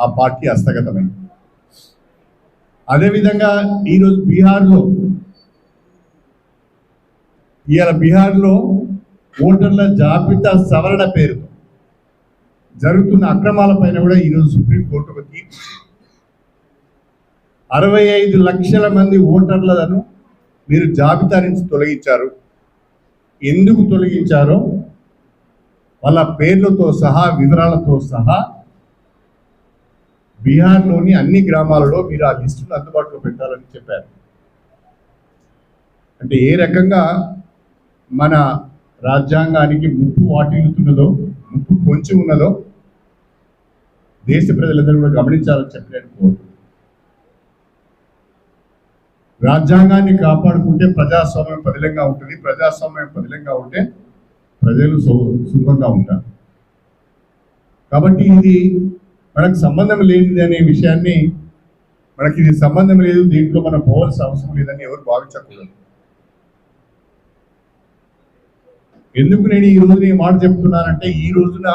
ఆ పార్టీ హస్తగతమైంది. అదేవిధంగా ఈరోజు బీహార్లో ఇవాళ బీహార్లో ఓటర్ల జాబితా సవరణ పేరు జరుగుతున్న అక్రమాల పైన కూడా ఈరోజు సుప్రీంకోర్టు ఒక తీర్పు అరవై ఐదు లక్షల మంది ఓటర్లను మీరు జాబితా నుంచి తొలగించారు. ఎందుకు తొలగించారో వాళ్ళ పేర్లతో సహా వివరాలతో సహా బీహార్లోని అన్ని గ్రామాలలో మీరు ఆ లిస్టును అందుబాటులో పెట్టాలని చెప్పారు. అంటే ఏ రకంగా మన రాజ్యాంగానికి ముప్పు వాటిల్లుతున్నదో ముప్పు పొంచి ఉన్నదో దేశ ప్రజలందరూ కూడా గమనించాలని చెప్పలేని కోరుతున్నాను రాజ్యాంగాన్ని కాపాడుకుంటే ప్రజాస్వామ్యం పదిలంగా ఉంటుంది ప్రజాస్వామ్యం పదిలంగా ఉంటే ప్రజలు సు- సుఖంగా ఉంటారు. కాబట్టి ఇది మనకు సంబంధం లేనిది అనే విషయాన్ని మనకి ఇది సంబంధం లేదు దీంట్లో మనం పోవాల్సిన అవసరం లేదని ఎవరు భావించకూడదు. ఎందుకు నేను ఈ రోజున ఈ మాట చెప్తున్నానంటే ఈ రోజున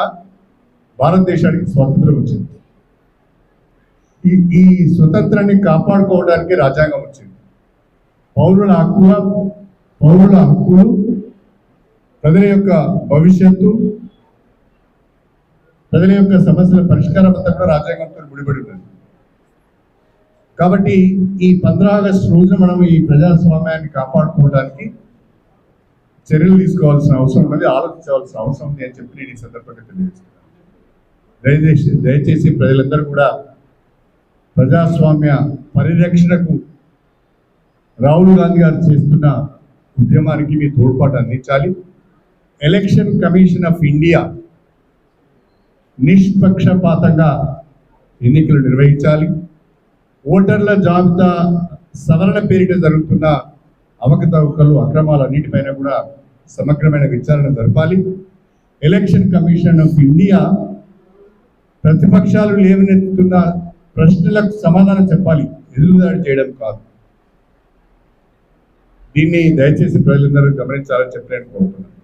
భారతదేశానికి స్వాతంత్రం వచ్చింది. ఈ ఈ స్వతంత్రాన్ని కాపాడుకోవడానికి రాజ్యాంగం వచ్చింది. పౌరుల హక్కుల పౌరుల హక్కులు ప్రజల యొక్క భవిష్యత్తు ప్రజల యొక్క సమస్యల పరిష్కారం అంతా కూడా రాజ్యాంగంతో ముడిపడి ఉన్నది. కాబట్టి ఈ పంద్రా ఆగస్టు రోజున మనం ఈ ప్రజాస్వామ్యాన్ని కాపాడుకోవడానికి చర్యలు తీసుకోవాల్సిన అవసరం ఉన్నది ఆలోచించవలసిన అవసరం ఉంది అని చెప్పి నేను ఈ సందర్భంగా తెలియజేస్తున్నాను. దయచేసి దయచేసి ప్రజలందరూ కూడా ప్రజాస్వామ్య పరిరక్షణకు రాహుల్ గాంధీ గారు చేస్తున్న ఉద్యమానికి మీ తోడ్పాటు అందించాలి. ఎలక్షన్ కమిషన్ ఆఫ్ ఇండియా నిష్పక్షపాతంగా ఎన్నికలు నిర్వహించాలి. ఓటర్ల జాబితా సవరణ పేరిట జరుగుతున్న అవకతవకలు అక్రమాలన్నిటిపైన కూడా సమగ్రమైన విచారణ జరపాలి. ఎలక్షన్ కమిషన్ ఆఫ్ ఇండియా ప్రతిపక్షాలు లేవనెత్తుతున్న ప్రశ్నలకు సమాధానం చెప్పాలి. ఎదురుదాడి చేయడం కాదు. దీన్ని దయచేసి ప్రజలందరూ గమనించాలని చెప్పి నేను కోరుతున్నాను.